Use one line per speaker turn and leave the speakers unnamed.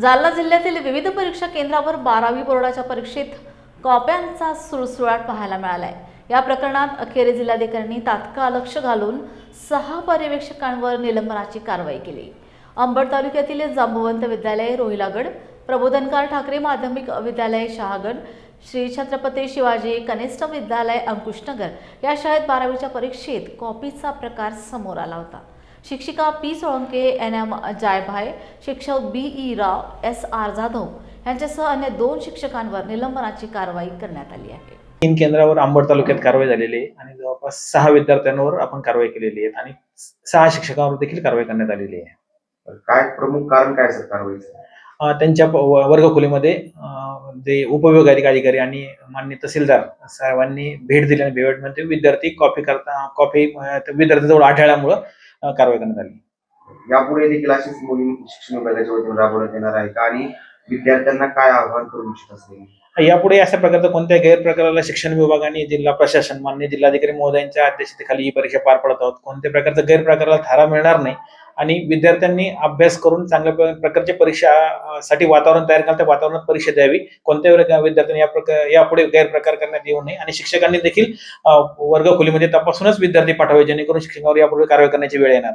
जालना जिल्ह्यातील विविध परीक्षा केंद्रावर बारावी बोर्डाच्या परीक्षेत कॉप्यांचा सुळसुळाट पाहायला मिळालाय. या प्रकरणात अखेर जिल्हाधिकाऱ्यांनी तात्काळ लक्ष घालून सहा पर्यवेक्षकांवर निलंबनाची कारवाई केली. अंबड तालुक्यातील जांबुवंत विद्यालय रोहिलागड प्रबोधनकार ठाकरे माध्यमिक विद्यालय शहागड श्री छत्रपती शिवाजी कनिष्ठ विद्यालय अंकुशनगर या शाळेत बारावीच्या परीक्षेत कॉपीचा प्रकार समोर आला होता. शिक्षिका P Solanke N M Jaybhay शिक्षक B E Rao S R Jadhav यांच्यासह अन्य दोन शिक्षकांवर निलंबनाची कारवाई करण्यात आली आहे.
तीन केंद्रावर अंबड तालुक्यात कारवाई झालेली आहे आणि जवळपास सहा विद्यार्थ्यांवर आपण कारवाई केलेली आहे आणि सहा शिक्षकांवर देखील कारवाई करण्यात आलेली आहे.
काय प्रमुख कारण काय सर कारवाईचं
अं, त्यांच्या वर्गखोलीमध्ये जे उपविभागाधिक अधिकारी आणि मान्य तहसीलदार साहेबांनी भेट दिली आणि भेटमध्ये विद्यार्थी कॉपी करता कॉपी विद्यार्थ्याजवळ आढळल्यामुळं कारवाई करण्यात आली.
यापुढे देखील अशीच मोहीम शिक्षण विभागाच्या वतीने राबवण्यात येणार आहे का? आणि विद्यार्थ्यांना काय आव्हान करू इच्छित असेल
यापुढे अशा प्रकारचं कोणत्याही गैरप्रकाराला शिक्षण विभाग आणि जिल्हा प्रशासन मान्य जिल्हाधिकारी महोदयांच्या अध्यक्षतेखाली ही परीक्षा पार पडत आहोत. कोणत्या प्रकारचं गैरप्रकाराला थारा मिळणार नाही आणि विद्यार्थ्यांनी अभ्यास करून चांगल्या प्रकारच्या परीक्षा साठी वातावरण तयार करा त्या वातावरणात परीक्षा द्यावी. कोणत्याही वर्ग- विद्यार्थ्यांनी या प्रकार यापुढे गैरप्रकार करण्यात येऊ नये आणि शिक्षकांनी देखील अं, वर्गखोलीमध्ये तपासूनच विद्यार्थी पाठवावे जेणेकरून शिक्षकांवर यापुढे कारवाई करण्याची वेळ येणार नाही.